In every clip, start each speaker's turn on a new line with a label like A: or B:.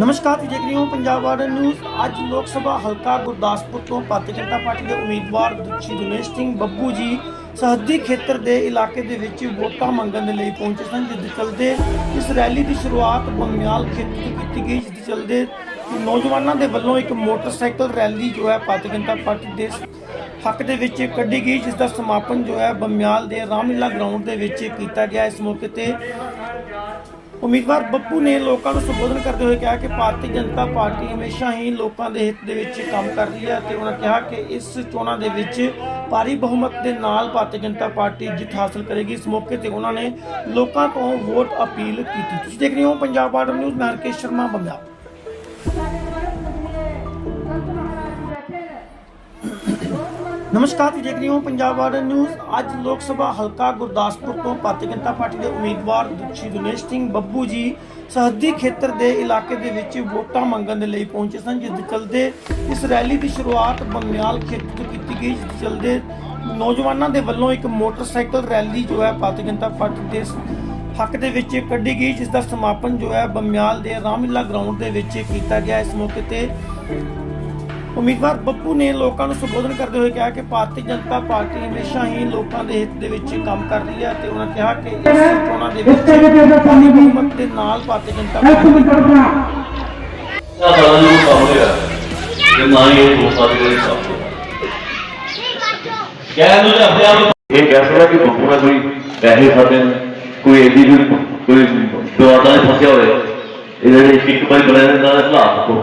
A: ਨਮਸਕਾਰ, ਤੁਸੀਂ ਦੇਖ ਰਹੇ ਹੋ ਪੰਜਾਬ ਵਾਰਡ ਨਿਊਜ਼ ਅੱਜ ਲੋਕ ਸਭਾ ਹਲਕਾ ਗੁਰਦਾਸਪੁਰ ਤੋਂ ਭਾਰਤੀ ਜਨਤਾ ਪਾਰਟੀ ਦੇ ਉਮੀਦਵਾਰ ਸ਼੍ਰੀ ਦਿਨੇਸ਼ ਸਿੰਘ ਬੱਬੂ ਜੀ ਸਰਹੱਦੀ ਖੇਤਰ ਦੇ ਇਲਾਕੇ ਦੇ ਵਿੱਚ ਵੋਟਾਂ ਮੰਗਣ ਦੇ ਲਈ ਪਹੁੰਚੇ ਸਨ, ਜਿਸ ਦੇ ਚਲਦੇ ਇਸ ਰੈਲੀ ਦੀ ਸ਼ੁਰੂਆਤ ਬਮਿਆਲ ਖੇਤਰ ਤੋਂ ਕੀਤੀ ਗਈ, ਜਿਸ ਦੇ ਚਲਦੇ ਨੌਜਵਾਨਾਂ ਦੇ ਵੱਲੋਂ ਇੱਕ ਮੋਟਰਸਾਈਕਲ ਰੈਲੀ ਜੋ ਹੈ ਭਾਰਤੀ ਜਨਤਾ ਪਾਰਟੀ ਦੇ ਹੱਕ ਦੇ ਵਿੱਚ ਕੱਢੀ ਗਈ, ਜਿਸ ਦਾ ਸਮਾਪਨ ਜੋ ਹੈ ਬਮਿਆਲ ਦੇ ਰਾਮਲੀਲਾ ਗਰਾਊਂਡ ਦੇ ਵਿੱਚ ਕੀਤਾ ਗਿਆ। ਇਸ ਮੌਕੇ ਤੇ ਉਮੀਦਵਾਰ ਬੱਪੂ ਨੇ ਲੋਕਾਂ ਨੂੰ ਸੰਬੋਧਨ ਕਰਦੇ ਹੋਏ ਕਿਹਾ ਕਿ ਭਾਰਤੀ ਜਨਤਾ ਪਾਰਟੀ ਹਮੇਸ਼ਾ ਹੀ ਲੋਕਾਂ ਦੇ ਹਿੱਤ ਦੇ ਵਿੱਚ ਕੰਮ ਕਰ ਰਹੀ ਹੈ ਤੇ ਉਹਨਾਂ ਕਿਹਾ ਕਿ ਇਸ ਚੋਣਾਂ ਦੇ ਵਿੱਚ ਭਾਰੀ ਬਹੁਮਤ ਦੇ ਨਾਲ ਭਾਰਤੀ ਜਨਤਾ ਪਾਰਟੀ ਜਿੱਤ ਹਾਸਲ ਕਰੇਗੀ। ਇਸ ਮੌਕੇ ਤੇ ਉਹਨਾਂ ਨੇ ਲੋਕਾਂ ਤੋਂ ਵੋਟ ਅਪੀਲ ਕੀਤੀ। ਤੁਸੀਂ ਦੇਖ ਰਹੇ ਹੋ ਪੰਜਾਬ ਬਾਰਡਰ ਨਿਊਜ਼, ਮੈਂ ਹਰਕੇਸ਼ ਸ਼ਰਮਾ ਬੰਗਾ ਨਮਸਕਾਰ ਤੁਸੀਂ ਦੇਖ ਰਹੇ ਹੋ ਪੰਜਾਬ ਬਾਰਡਰ ਨਿਊਜ਼। ਅੱਜ ਲੋਕ ਸਭਾ ਹਲਕਾ ਗੁਰਦਾਸਪੁਰ ਤੋਂ ਭਾਰਤੀ ਜਨਤਾ ਪਾਰਟੀ ਦੇ ਉਮੀਦਵਾਰ ਸ਼੍ਰੀ ਦਿਨੇਸ਼ ਸਿੰਘ ਬੱਬੂ ਜੀ ਸਰਹੱਦੀ ਖੇਤਰ ਦੇ ਇਲਾਕੇ ਦੇ ਵਿੱਚ ਵੋਟਾਂ ਮੰਗਣ ਦੇ ਲਈ ਪਹੁੰਚੇ ਸਨ, ਜਿਸ ਦੇ ਚਲਦੇ ਇਸ ਰੈਲੀ ਦੀ ਸ਼ੁਰੂਆਤ ਬਮਿਆਲ ਖੇਤਰ ਤੋਂ ਕੀਤੀ ਗਈ, ਜਿਸ ਦੇ ਚਲਦੇ ਨੌਜਵਾਨਾਂ ਦੇ ਵੱਲੋਂ ਇੱਕ ਮੋਟਰਸਾਈਕਲ ਰੈਲੀ ਜੋ ਹੈ ਭਾਰਤੀ ਜਨਤਾ ਪਾਰਟੀ ਦੇ ਹੱਕ ਦੇ ਵਿੱਚ ਕੱਢੀ ਗਈ, ਜਿਸ ਦਾ ਸਮਾਪਨ ਜੋ ਹੈ ਬਮਿਆਲ ਦੇ ਰਾਮਲੀਲਾ ਗਰਾਊਂਡ ਦੇ ਵਿੱਚ ਕੀਤਾ ਗਿਆ। ਇਸ ਮੌਕੇ ਤੇ ਉਮੀਦਵਾਰ ਬੱਬੂ ਨੇ ਲੋਕਾਂ ਨੂੰ ਸੰਬੋਧਨ ਕਰਦੇ ਹੋਏ ਕਿਹਾ ਕਿ ਭਾਰਤੀ ਜਨਤਾ ਪਾਰਟੀ ਹਮੇਸ਼ਾ ਹੀ ਲੋਕਾਂ ਦੇ ਹਿੱਤ ਦੇ ਵਿੱਚ ਕੰਮ ਕਰ ਰਹੀ ਹੈ ਤੇ ਉਹਨਾਂ ਕਿਹਾ ਕਿ ਇਸ ਚੋਣਾਂ ਦੇ ਵਿੱਚ ਦੇ ਨਾਲ ਭਾਰਤੀ ਜਨਤਾ ਪਾਰਟੀ
B: ਦਾ ਸਾਰਾ ਨੂੰ ਕੰਮ ਹੋਇਆ ਤੇ ਨਾ ਹੀ ਇਹ ਸਕਦੇ ਨੇ ਕੰਮ ਕਹਿ ਨੂੰ ਆਪਣੇ ਆਪ
C: ਇਹ ਕਹਿ ਸਕਦਾ ਕਿ ਬੱਬੂ ਨਾਲ ਕੋਈ ਪੈਸੇ ਖਾਦੇ ਕੋਈ ਐਡੀ ਕੋਈ ਨਹੀਂ ਫਸਿਆ ਹੋਇਆ। ਇਹ ਜਿਹੜੇ ਇੱਕ ਵਾਰੀ ਬਣਾਇਆ ਨਾ ਹਾਲਾਤ ਕੋ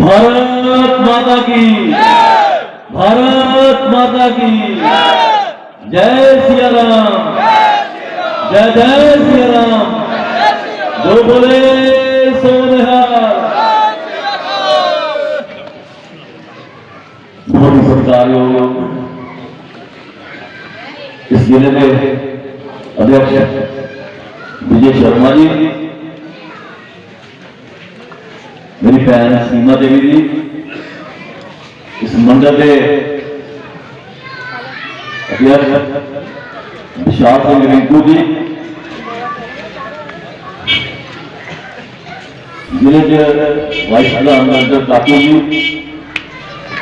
B: भारत माता की भारत माता की जय सिया राम जय जय सिया राम जो बोले सो निहाल बहुत ही सत्कारयोग इस जिले के अध्यक्ष विजय शर्मा जी ਮੇਰੀ ਭੈਣ ਸੀਮਾ ਦੇਵੀ ਜੀ ਇਸ ਮੰਡਲ ਦੇ ਅਧਿਆਪਕ ਵਿਸ਼ਾਲ ਸਿੰਘ ਰਿੰਕੂ ਜੀ ਜ਼ਿਲ੍ਹੇ ਦੇ ਵਾਈਸ ਪ੍ਰਧਾਨ ਮੰਡਲ ਕਾਕੂ ਜੀ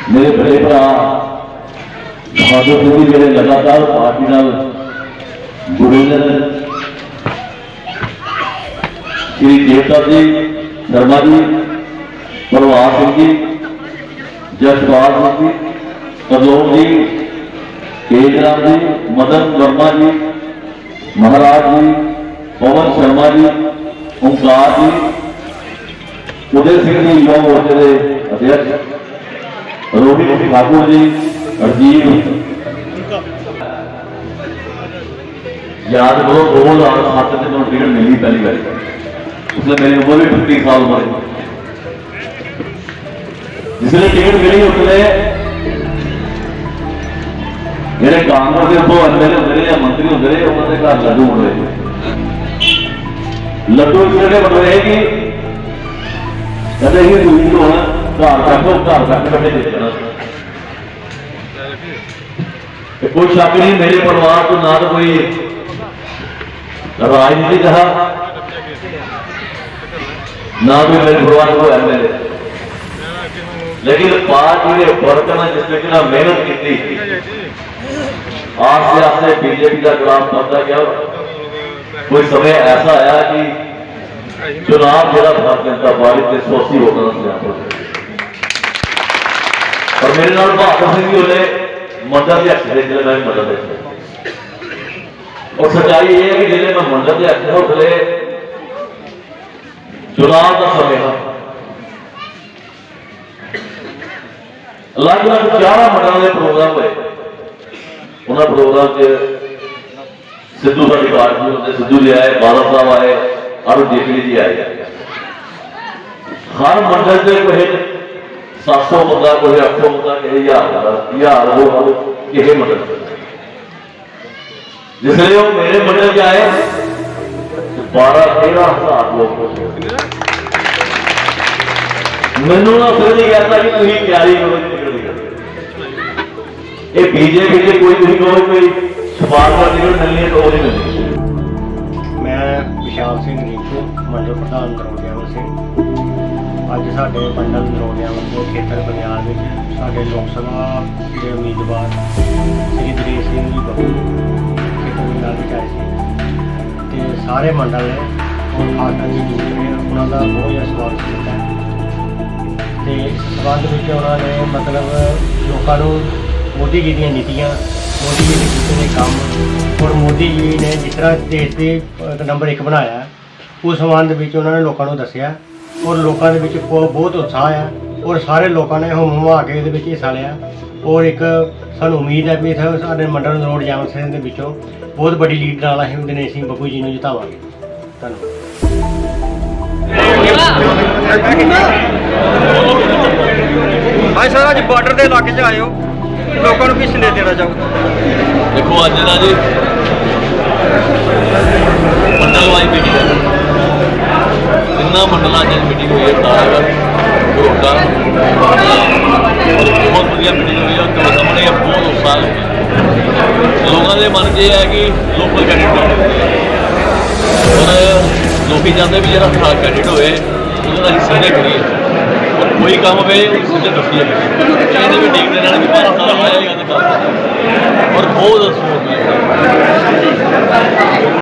B: ਮੇਰੇ ਬੜੇ ਭਰਾ ਬਹਾਦਰ ਸਿੰਘ ਜੀ ਜਿਹੜੇ ਲਗਾਤਾਰ ਪਾਰਟੀ ਨਾਲ ਜੁੜੇ ਨੇ ਸ਼੍ਰੀ ਦੇਵਤਾ ਜੀ ਸ਼ਰਮਾ ਜੀ ਪ੍ਰਵਾਸ ਸਿੰਘ ਜੀ ਜਸਪਾਲ ਸਿੰਘ ਜੀ ਤਰਲੋਕ ਜੀ ਕੇਜਰਾਮ ਜੀ ਮਦਨ ਵਰਮਾ ਜੀ ਮਹਾਰਾਜ ਜੀ ਪਵਨ ਸ਼ਰਮਾ ਜੀ ਓਮਕਾਰ ਜੀ ਉਦੇ ਸਿੰਘ ਜੀ ਯੋਗ ਮੋਰਚੇ ਦੇ ਅਧਿਆਪਕ ਰੋਹਿਤ ਠਾਕੁਰ ਜੀ ਅਰਜੀਤ ਯਾਦ ਕਰੋ 2007 ਦੇ ਨੂੰ ਟਿਕਟ ਮਿਲੀ ਪਹਿਲੀ ਵਾਰੀ ਉਸਲੇ ਮੇਰੀ ਉਮਰ ਵੀ 30 ਸਾਲ ਉਮਰ ਹੈ ਜਿਸਨੇ ਟਿਕਟ ਮਿਲੀ ਉਸਨੇ ਜਿਹੜੇ ਕਾਂਗਰਸ ਦੇ ਉਹ ਐਮਐਲਏ ਹੁੰਦੇ ਨੇ ਜਾਂ ਮੰਤਰੀ ਹੁੰਦੇ ਨੇ, ਉਹਨਾਂ ਦੇ ਘਰ ਲੱਡੂ ਹੁੰਦੇ ਲੱਡੂ ਇਸ ਕਰਕੇ ਬਣ ਰਹੇ ਕਿ ਕਹਿੰਦੇ ਇਹ ਦੂਜੀ ਤੋਂ ਘਰ ਰੱਖੋ ਘਰ ਰੱਖ ਕੇ ਦੇ ਤੇ ਕੋਈ ਸ਼ੱਕ ਨਹੀਂ, ਮੇਰੇ ਪਰਿਵਾਰ ਤੋਂ ਨਾ ਤਾਂ ਕੋਈ ਰਾਜਨੀਤੀ ਦਾ ਨਾ ਕੋਈ ਮੇਰੇ ਪਰਿਵਾਰ ਕੋਲ ਐਮਐਲਏ لیکن پانچ میرے برتن ہے جس میں کہ محنت کی آج سے آپ نے بی جے پی کا کلام بنتا گیا کوئی سمے ایسا آیا کہ چناب میرا بھارت جنتا پارٹی نے سوسی ہوتا تھا اور میرے نال بہادر سنگھ جی نے مدد کے اکثر جلد میں مدد ہے اور سچائی یہ ہے کہ جلد میں مندر کے اکثر اس لیے چناب کا سمے ہے ਮੰਡਲਾਂ ਦੇ ਪ੍ਰੋਗਰਾਮ ਹੋਏ ਉਹਨਾਂ ਪ੍ਰੋਗਰਾਮ 'ਚ ਸਿੱਧੂ ਸਾਡੀ ਪਾਰਟੀ ਹੁੰਦੇ ਸਿੱਧੂ ਜੀ ਆਏ ਬਾਦਲ ਸਾਹਿਬ ਆਏ ਅਰੁਣ ਜੇਤਲੀ ਜੀ ਆਏ ਹਰ ਮੰਡਲ 'ਚ ਕੋਈ 700 ਬੰਦਾ ਕੋਈ 800 ਬੰਦਾ ਕਿਸੇ ਹਜ਼ਾਰ ਦਾ ਹਜ਼ਾਰ ਉਹ ਕਿਸੇ ਮੰਡਲ 'ਚ ਜਿਸ ਵੇਲੇ ਉਹ ਮੇਰੇ ਮੰਡਲ 'ਚ ਆਏ 12 13000 ਲੋਕ ਹੋਏ ਮੈਨੂੰ ਨਾ ਫਿਰ ਨਹੀਂ ਕਹਿੰਦਾ ਕਿ ਤੁਸੀਂ ਤਿਆਰੀ ਕਰੋ ਜੀ ਨਿਕਲ ਇਹ ਬੀਜੇਪੀ ਦੇ ਕੋਈ ਤੁਸੀਂ ਕਹੋ ਕੋਈ ਸਵਾਲ ਦਾ ਨਿਕਲ ਮਿਲਣੀ ਹੈ ਤਾਂ ਉਹ ਨਹੀਂ। ਮਿਲਣੀ
D: ਪ੍ਰਧਾਨ ਨਰੋੜਿਆ ਸਿੰਘ ਅੱਜ ਸਾਡੇ ਮੰਡਲ ਨਰੋੜਿਆ ਦੇ ਖੇਤਰ ਬਨਿਆਲ ਵਿੱਚ ਸਾਡੇ ਲੋਕ ਸਭਾ ਦੇ ਉਮੀਦਵਾਰ ਸ੍ਰੀ ਦਰੇਸ਼ ਸਿੰਘ ਜੀ ਬੱਬੂ ਖੇਤਰ ਬਨਿਆਲ ਵਿੱਚ ਆਏ ਸੀ। ਤੇ ਸਾਰੇ ਮੰਡਲ ਨੇ ਔਰ ਖਾਸ ਕਰਕੇ ਨੇ ਉਹਨਾਂ ਦਾ ਬਹੁਤ ਜ਼ਿਆਦਾ ਸਵਾਗਤ ਕੀਤਾ ਤੇ ਇਸ ਸੰਬੰਧ ਵਿੱਚ ਉਹਨਾਂ ਨੇ ਮਤਲਬ ਲੋਕਾਂ ਨੂੰ ਮੋਦੀ ਜੀ ਦੀਆਂ ਨੀਤੀਆਂ ਮੋਦੀ ਜੀ ਦੇ ਕੀਤੇ ਦੇ ਕੰਮ ਔਰ ਮੋਦੀ ਜੀ ਨੇ ਜਿਸ ਤਰ੍ਹਾਂ ਦੇਸ਼ ਦੇ ਅਹ, ਨੰਬਰ 1 ਬਣਾਇਆ ਉਸ ਸੰਬੰਧ ਵਿੱਚ ਉਹਨਾਂ ਨੇ ਲੋਕਾਂ ਨੂੰ ਦੱਸਿਆ ਔਰ ਲੋਕਾਂ ਦੇ ਵਿੱਚ ਬਹੁ- ਬਹੁਤ ਉਤਸ਼ਾਹ ਹੈ ਔਰ ਸਾਰੇ ਲੋਕਾਂ ਨੇ ਹੁਮ ਹਮਾ ਕੇ ਇਹਦੇ ਵਿੱਚ ਹਿੱਸਾ ਲਿਆ ਔਰ ਇੱਕ ਸਾਨੂੰ ਉਮੀਦ ਹੈ ਵੀ ਇੱਥੇ ਸਾਡੇ ਮੰਡਲ ਰੋਡ ਜਾਮ ਸਿੰਘ ਦੇ ਵਿੱਚੋਂ ਬਹੁਤ ਵੱਡੀ ਲੀਡ ਨਾਲ ਅਸੀਂ ਦਿਨੇਸ਼ ਸਿੰਘ ਬੱਬੂ ਜੀ ਨੂੰ ਜਿਤਾਵਾਂਗੇ। ਧੰਨਵਾਦ।
E: ਹਾਂ ਸਰ ਅੱਜ ਬਾਰਡਰ ਦੇ ਇਲਾਕੇ 'ਚ ਆਏ ਹੋ। ਲੋਕਾਂ ਨੂੰ ਕੀ ਸੰਦੇਸ਼ ਦੇਣਾ ਚਾਹੋਗੇ?
B: ਦੇਖੋ, ਅੱਜ ਦਾ ਜੀ ਮੰਡਲ ਵਾਈ ਮੀਟਿੰਗ ਹੈ। ਤਿੰਨਾਂ ਮੰਡਲਾਂ 'ਚ ਮੀਟਿੰਗ ਹੋਈ ਹੈ ਤਾਰਾਗੜ ਗੋਗਾ ਬਹੁਤ ਵਧੀਆ ਮੀਟਿੰਗ ਹੋਈ ਹੈ ਤੁਹਾਡੇ ਸਾਹਮਣੇ ਇਹ ਬਹੁਤ ਉਤਸ਼ਾਹ ਹੈ ਲੋਕਾਂ ਦੇ ਮਨ 'ਚ ਇਹ ਹੈ ਕਿ ਲੋਕਲ ਕੈਂਡੀਡੇਟ ਔਰ ਲੋਕੀ ਚਾਹੁੰਦੇ ਵੀ ਜਿਹੜਾ ਖਾਸ ਕੈਂਡੀਡੇਟ ਹੋਏ ਉਹਦਾ ਅਸੀਂ ਸਿੱਧੇ ਕਰੀਏ ਕੋਈ ਕੰਮ ਵੇ ਉਹ ਸਿੱਧੇ ਦੱਸੀਏ। ਇਹਦੇ ਵੀ ਦੇ ਨਾਲ ਵੀ 12 ਸਾਲ ਹੋਇਆ ਇਹ ਗੱਲ ਔਰ ਬਹੁਤ ਅਫਸੋਸ